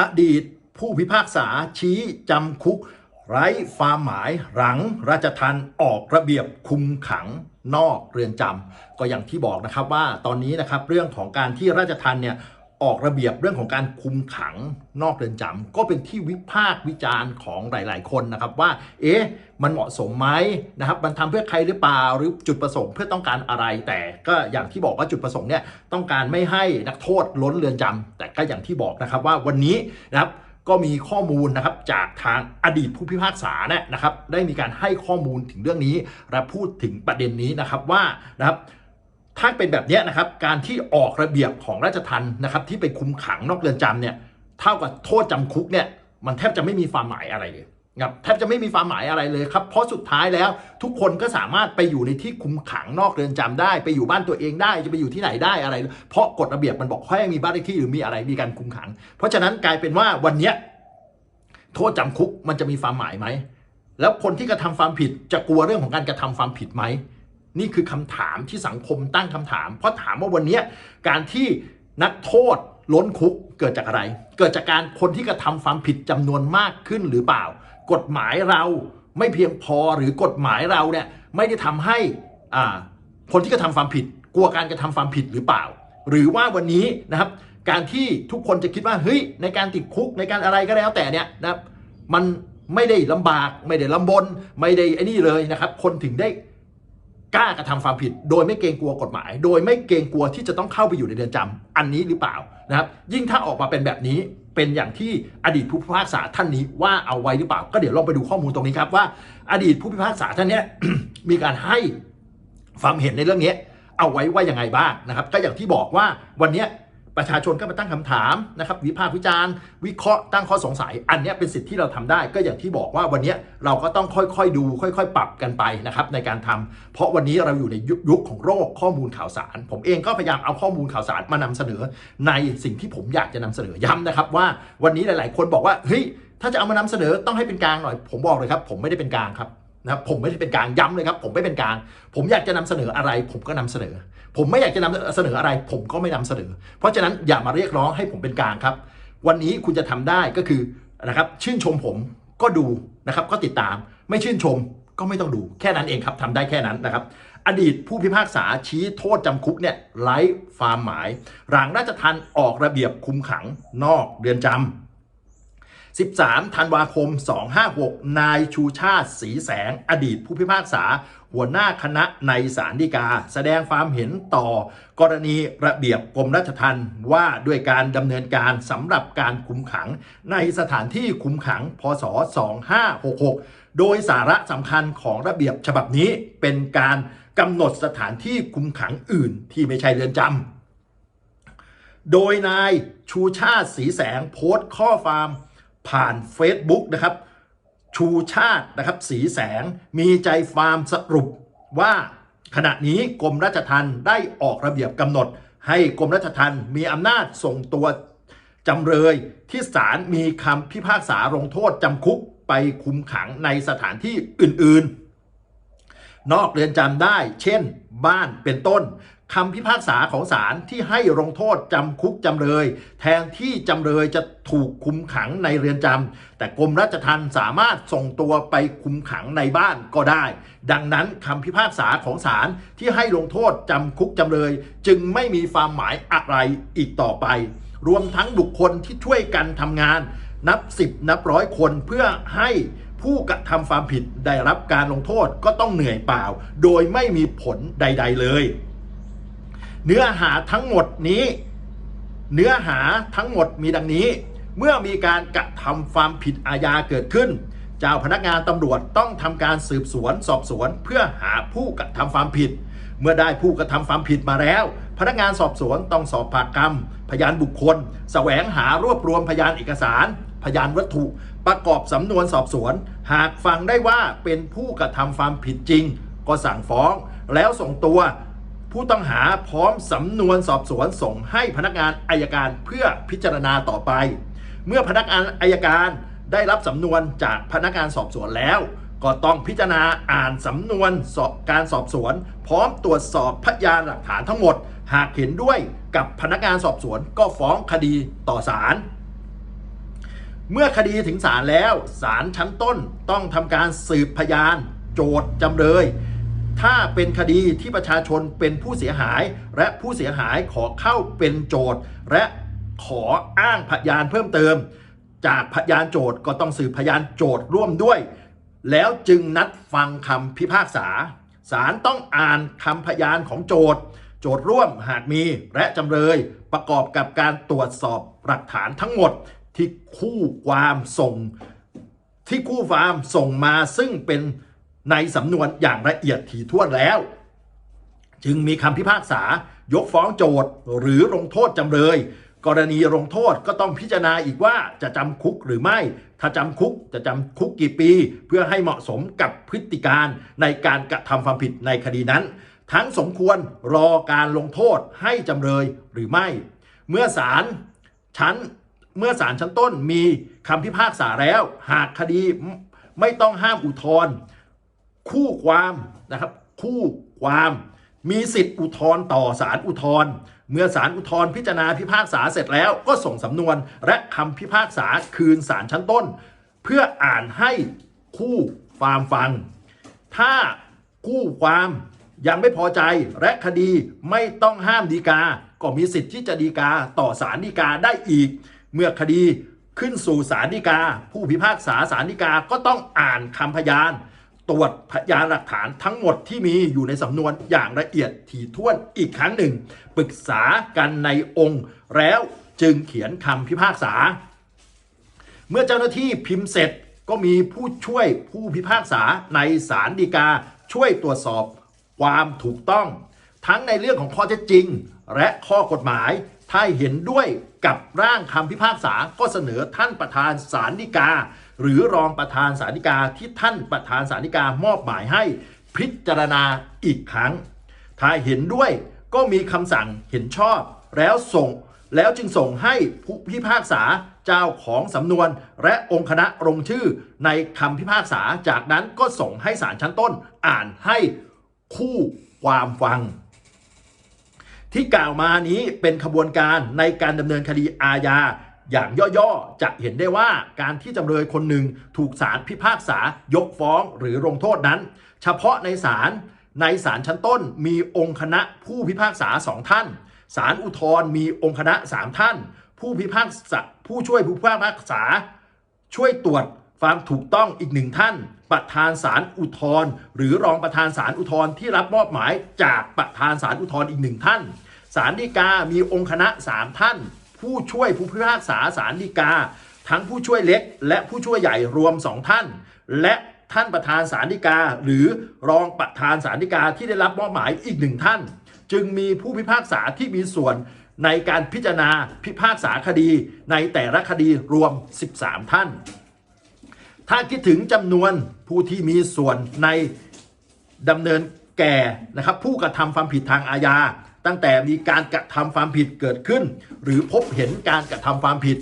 อดีตผู้พิพากษาชี้จำคุก ไร้ความหมายหลังราชทันออกระเบียบคุมขังนอกเรือนจำก็อย่างที่บอกนะครับว่าตอนนี้นะครับเรื่องของการที่ราชทันเนี่ย ออกระเบียบเรื่องของการคุมขังนอกเรือนจำก็เป็นที่วิพากษ์วิจารณ์ของหลาย ๆ คนนะครับว่า เอ๊ะ มันเหมาะสมไหมนะครับ มันทำเพื่อใครหรือเปล่าหรือจุดประสงค์เพื่อต้องการอะไร แต่ก็อย่างที่บอกว่าจุดประสงค์เนี่ยต้องการไม่ให้นักโทษล้นเรือนจำแต่ก็อย่างที่บอกนะครับว่าวันนี้นะครับก็มีข้อมูลนะครับจากทางอดีตผู้พิพากษาเนี่ยนะครับ ได้มีการให้ข้อมูลถึงเรื่องนี้และพูดถึงประเด็นนี้นะครับว่านะครับ ถ้าเป็นแบบนี้นะครับ การที่ออกระเบียบของราชทัณฑ์นะครับ ที่ไปคุมขังนอกเรือนจำเนี่ยเท่ากับโทษจำคุกเนี่ยมันแทบจะไม่มีความหมายอะไรเลยครับแทบจะไม่มีความหมายอะไรเลยครับ เพราะสุดท้ายแล้วทุกคนก็สามารถไปอยู่ในที่คุมขังนอกเรือนจำได้ ไปอยู่บ้านตัวเองได้จะไปอยู่ที่ไหนได้อะไร เพราะกฎระเบียบมันบอกให้มีบ้านเลขที่หรือมีอะไรมีการคุมขัง เพราะฉะนั้นกลายเป็นว่าวันเนี้ยโทษจำคุกมันจะมีความหมายไหมแล้วคนที่กระทำความผิดจะกลัวเรื่องของการกระทำความผิดไหม นี่คือคำถามที่สังคมตั้งคำถาม เพราะถามว่าวันนี้การที่นักโทษล้นคุกเกิดจากอะไร เกิดจากการคนที่กระทำความผิดจำนวนมากขึ้นหรือเปล่า กฎหมายเราไม่เพียงพอหรือกฎหมายเราเนี่ยไม่ได้ทำให้อ่าคนที่กระทำความผิด กลัวการกระทำความผิดหรือเปล่า หรือว่าวันนี้นะครับ การที่ทุกคนจะคิดว่าเฮ้ยในการติดคุกในการอะไรก็แล้วแต่เนี่ยนะครับมันไม่ได้ลำบากไม่ได้ลำบน ไม่ได้ไอ้นี่เลยนะครับ คนถึงได้ กล้ากระทำความผิด โดยไม่เกรงกลัวกฎหมาย โดยไม่เกรงกลัวที่จะต้องเข้าไปอยู่ในเรือนจำอันนี้หรือเปล่านะครับ ยิ่งถ้าออกมาเป็นแบบนี้เป็นอย่างที่อดีตผู้พิพากษาท่านนี้ว่าเอาไว้หรือเปล่า ก็เดี๋ยวลองไปดูข้อมูลตรงนี้ครับว่า อดีตผู้พิพากษาท่านนี้มีการให้ความเห็นในเรื่องนี้เอาไว้ว่ายังไงบ้างนะครับ ก็อย่างที่บอกว่าวันนี้ ประชาชนก็มาตั้งคำถามนะครับวิพากษ์วิจารณ์ วิเคราะห์ตั้งข้อสงสัย อันนี้เป็นสิทธิ์ที่เราทำได้ ก็อย่างที่บอกว่าวันนี้เราก็ต้องค่อยๆดู ค่อยๆ ปรับกันไปนะครับในการทำเพราะวันนี้เราอยู่ในยุคยุคของโรคข้อมูลข่าวสาร ผมเองก็พยายามเอาข้อมูลข่าวสารมานำเสนอ ในสิ่งที่ผมอยากจะนำเสนอย้ำนะครับว่าวันนี้หลาย ๆ คนบอกว่าเฮ้ยถ้าจะเอามานำเสนอต้องให้เป็นกลางหน่อย ผมบอกเลยครับ ผมไม่ได้เป็นกลางครับ นะผมไม่ได้เป็นกลางย้ำเลยครับ ผมไม่เป็นกลาง ผมอยากจะนำเสนออะไร ผมก็นำเสนอ ผมไม่อยากจะนำเสนออะไร ผมก็ไม่นำเสนอ เพราะฉะนั้นอย่ามาเรียกร้องให้ผมเป็นกลางครับ วันนี้คุณจะทำได้ก็คือนะครับ ชื่นชมผมก็ดูนะครับ ก็ติดตาม ไม่ชื่นชมก็ไม่ต้องดูแค่นั้นเองครับทำได้แค่นั้นนะครับ อดีตผู้พิพากษาชี้โทษจำคุกเนี่ยไร้ความหมายหลังราชทันออกระเบียบคุมขังนอกเรือนจำ 13 ธันวาคม 256 นายชูชาติศรีแสง อดีตผู้พิพากษา หัวหน้าคณะในศาลฎีกา แสดงความเห็นต่อกรณีระเบียบกรมราชทัณฑ์ว่าด้วยการดำเนินการสำหรับการคุมขัง ในสถานที่คุมขัง พศ 2566 โดยสาระสำคัญของระเบียบฉบับนี้เป็นการกำหนดสถานที่คุมขังอื่นที่ไม่ใช่เรือนจำโดยนายชูชาติสีแสงโพสต์ข้อความ ผ่าน Facebook นะครับ ชูชาตินะครับ สีแสง มีใจฟาร์มสรุปว่าขณะนี้กรมราชทัณฑ์ได้ออกระเบียบกำหนด ให้กรมราชทัณฑ์มีอำนาจส่งตัวจำเลยที่ศาลมีคำพิพากษาลงโทษจำคุกไปคุมขังในสถานที่อื่น ๆ นอกเรือนจำได้ เช่น บ้านเป็นต้น คำพิพากษาของศาลที่ให้ลงโทษจำคุกจำเลย แทนที่จำเลยจะถูกคุมขังในเรือนจำแต่กรมราชทัณฑ์สามารถส่งตัวไปคุมขังในบ้านก็ได้ ดังนั้นคำพิพากษาของศาลที่ให้ลงโทษจำคุกจำเลย จึงไม่มีความหมายอะไรอีกต่อไป รวมทั้งบุคคลที่ช่วยกันทำงาน นับสิบนับร้อยคนเพื่อให้ผู้กระทำความผิดได้รับการลงโทษก็ต้องเหนื่อยเปล่า โดยไม่มีผลใด ๆ เลย เนื้อหาทั้งหมดนี้ เนื้อหาทั้งหมดมีดังนี้ เมื่อมีการกระทำความผิดอาญาเกิดขึ้น เจ้าพนักงานตำรวจต้องทำการสืบสวนสอบสวนเพื่อหาผู้กระทำความผิด เมื่อได้ผู้กระทำความผิดมาแล้ว พนักงานสอบสวนต้องสอบปากคำพยานบุคคล แสวงหารวบรวมพยานเอกสาร พยานวัตถุ ประกอบสำนวนสอบสวน หากฟังได้ว่าเป็นผู้กระทำความผิดจริง ก็สั่งฟ้อง แล้วส่งตัว ผู้ต้องหาพร้อมสำนวนสอบสวนส่งให้พนักงานอายการเพื่อพิจารณาต่อไป เมื่อพนักงานอายการได้รับสำนวนจากพนักงานสอบสวนแล้ว ก็ต้องพิจารณาอ่านสำนวนสอบการสอบสวน พร้อมตรวจสอบพยานหลักฐานทั้งหมด หากเห็นด้วยกับพนักงานสอบสวนก็ฟ้องคดีต่อศาลเมื่อคดีถึงศาลแล้วศาลชั้นต้นต้องทำการสืบพยาน โจทย์จำเลย ถ้าเป็นคดีที่ประชาชนเป็นผู้เสียหาย และผู้เสียหายขอเข้าเป็นโจทย์และขออ้างพยานเพิ่มเติม จากพยานโจทย์ก็ต้องสืบพยานโจทย์ร่วมด้วย แล้วจึงนัดฟังคำพิพากษาศาลต้องอ่านคำพยานของโจทย์ โจทย์ร่วมหากมีและจำเลยประกอบกับการตรวจสอบหลักฐานทั้งหมดที่คู่ความส่ง ที่คู่ฟามส่งมาซึ่งเป็น ในสำนวนอย่างละเอียดถี่ถ้วนแล้ว จึงมีคำพิพากษายกฟ้องโจทย์หรือลงโทษจำเลย กรณีลงโทษก็ต้องพิจารณาอีกว่าจะจำคุกหรือไม่ ถ้าจำคุกจะจำคุกกี่ปี เพื่อให้เหมาะสมกับพฤติการในการกระทำความผิดในคดีนั้น ทั้งสมควรรอการลงโทษให้จำเลยหรือไม่ เมื่อศาลชั้นเมื่อศาลชั้นต้นมีคำพิพากษาแล้ว หากคดีไม่ต้องห้ามอุทธรณ์ คู่ความนะครับคู่ความมีสิทธิ์อุทธรณ์ต่อศาลอุทธรณ์เมื่อศาลอุทธรณ์พิจารณาพิพากษาเสร็จแล้วก็ส่งสำนวนและคำพิพากษาคืนศาลชั้นต้น เพื่ออ่านให้คู่ความฟัง ถ้าคู่ความยังไม่พอใจและคดีไม่ต้องห้ามดีกา ก็มีสิทธิ์ที่จะดีกาต่อศาลฎีกาได้อีก เมื่อคดีขึ้นสู่ศาลฎีกา ผู้พิพากษาศาลฎีกาก็ต้องอ่านคำพยาน ตรวจพยานหลักฐานทั้งหมดที่มีอยู่ในสำนวนอย่างละเอียดถี่ถ้วนอีกครั้งหนึ่ง ปรึกษากันในองค์ แล้วจึงเขียนคำพิพากษา เมื่อเจ้าหน้าที่พิมพ์เสร็จก็มีผู้ช่วยผู้พิพากษาในศาลฎีกาช่วยตรวจสอบความถูกต้อง ทั้งในเรื่องของข้อเท็จจริง และข้อกฎหมาย ถ้าเห็นด้วย กับร่างคำพิพากษาก็เสนอท่านประธานศาลฎีกา หรือรองประธานศาลฎีกาที่ท่านประธานศาลฎีกามอบหมายให้พิจารณาอีกครั้ง ถ้าเห็นด้วยก็มีคำสั่งเห็นชอบแล้วส่งแล้วจึงส่งให้ผู้พิพากษาเจ้าของสำนวน และองค์คณะลงชื่อในคำพิพากษาจากนั้นก็ส่งให้ศาลชั้นต้นอ่านให้คู่ความฟัง ที่กล่าวมานี้เป็นขบวนการในการดำเนินคดีอาญา อย่างย่อๆ จะเห็นได้ว่าการที่จำเลยคนหนึ่งถูกศาลพิพากษายกฟ้องหรือลงโทษนั้น เฉพาะในศาลในศาลชั้นต้นมีองค์คณะผู้พิพากษาสองท่านศาลอุทธรณ์มีองค์คณะสามท่าน ผู้พิพากษาผู้ช่วยผู้พิพากษาช่วยตรวจ ความถูกต้องอีกหนึ่งท่าน ประธานศาลอุทธรณ์หรือรองประธานศาลอุทธรณ์ที่รับมอบหมายจากประธานศาลอุทธรณ์อีกหนึ่งท่านศาลฎีกา มีองค์คณะสามท่าน ผู้ช่วยผู้พิพากษาศาลฎีกา ทั้งผู้ช่วยเล็ก และผู้ช่วยใหญ่รวมสองท่าน และท่านประธานศาลฎีกา หรือรองประธานศาลฎีกาที่ได้รับมอบหมายอีกหนึ่งท่าน จึงมีผู้พิพากษาที่มีส่วนในการพิจารณาพิพากษาคดีในแต่ละคดีรวม 13 ท่าน ถ้าคิดถึงจำนวนผู้ที่มีส่วนในดำเนินแก่นะครับผู้กระทำความผิดทางอาญา ตั้งแต่มีการกระทำความผิดเกิดขึ้น หรือพบเห็นการกระทำความผิด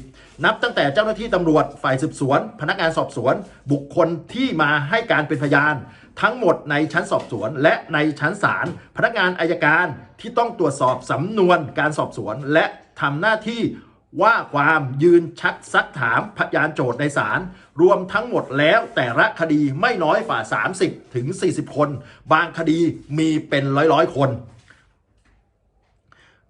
นับตั้งแต่เจ้าหน้าที่ตำรวจฝ่ายสืบสวน พนักงานสอบสวน บุคคลที่มาให้การเป็นพยาน ทั้งหมดในชั้นสอบสวน และในชั้นศาลพนักงานอายการที่ต้องตรวจสอบสำนวนการสอบสวน และทำหน้าที่ ว่าความยืนชักซักถามพยานโจทย์ในศาลรวมทั้งหมดแล้วแต่ละคดีไม่น้อยกว่า 30 ถึง 40 คน บางคดีมีเป็นร้อยร้อยๆ คน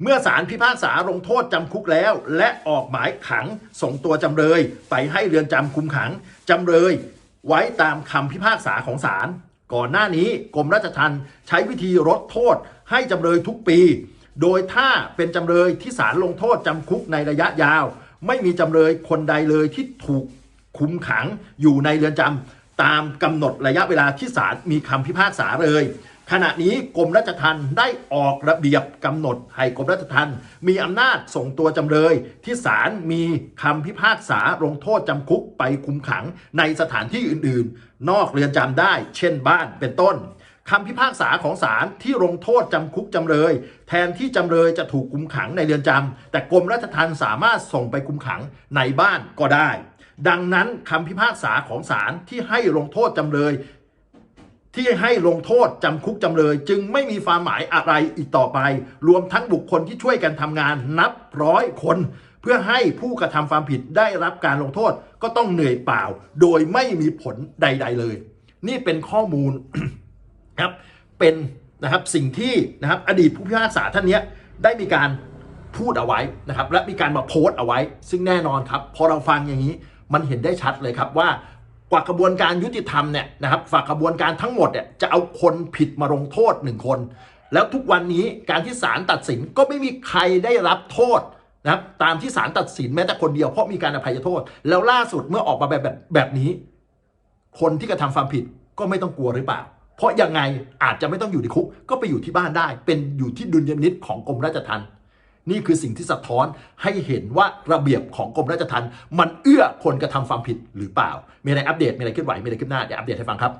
เมื่อศาลพิพากษาลงโทษจำคุกแล้ว และออกหมายขังส่งตัวจำเลย ไปให้เรือนจำคุมขังจำเลยไว้ตามคำพิพากษาของศาลก่อนหน้านี้กรมราชทัณฑ์ใช้วิธีลดโทษให้จำเลยทุกปี โดยถ้าเป็นจำเลยที่ศาลลงโทษจำคุกในระยะยาว ไม่มีจำเลยคนใดเลยที่ถูกคุมขังอยู่ในเรือนจำตามกำหนดระยะเวลาที่ศาลมีคำพิพากษาเลย ขณะนี้กรมราชทัณฑ์ได้ออกระเบียบกำหนดให้กรมราชทัณฑ์มีอำนาจส่งตัวจำเลย ที่ศาลมีคำพิพากษาลงโทษจำคุกไปคุมขังในสถานที่อื่น ๆ นอกเรือนจำได้ เช่นบ้านเป็นต้น คำพิพากษาของศาลที่ลงโทษจำคุกจำเลย แทนที่จำเลยจะถูกคุมขังในเรือนจำแต่กรมราชทัณฑ์สามารถส่งไปคุมขังในบ้านก็ได้ ดังนั้นคำพิพากษาของศาลที่ให้ลงโทษจำเลย ที่ให้ลงโทษจำคุกจำเลย จึงไม่มีความหมายอะไรอีกต่อไป รวมทั้งบุคคลที่ช่วยกันทำงานนับร้อยคน เพื่อพื่อให้ผู้กระทำความผิดได้รับการลงโทษก็ต้องเหนื่อยเปล่า โดยไม่มีผลใด ๆ เลย นี่เป็นข้อมูล ครับเป็นนะครับสิ่งที่นะครับอดีตผู้พิพากษาท่านนี้ได้มีการพูดเอาไว้นะครับและมีการมาโพสต์เอาไว้ ซึ่งแน่นอนครับพอเราฟังอย่างนี้มันเห็นได้ชัดเลยครับว่ากว่ากระบวนการยุติธรรมเนี่ยนะครับฝากกระบวนการทั้งหมดเนี่ยจะเอาคนผิดมาลงโทษหนึ่งคน แล้วทุกวันนี้การที่ศาลตัดสินก็ไม่มีใครได้รับโทษนะครับตามที่ศาลตัดสินแม้แต่คนเดียวเพราะมีการอภัยโทษ แล้วล่าสุดเมื่อออกมาแบบแบบแบบนี้ คนที่กระทำความผิดก็ไม่ต้องกลัวหรือเปล่า เพราะยังไงอาจจะไม่ต้องอยู่ในคุก ก็ไปอยู่ที่บ้านได้ เป็นอยู่ที่ดุลยพินิษของกรมราชทัณฑ์นี่คือสิ่งที่สะท้อนให้เห็นว่าระเบียบของกรมราชทัณฑ์มันเอื้อคนกระทำความผิดหรือเปล่า มีอะไรอัปเดต มีอะไรเคลื่อนไหว มีอะไรขึ้นหน้า เดี๋ยวอัปเดตให้ฟังครับ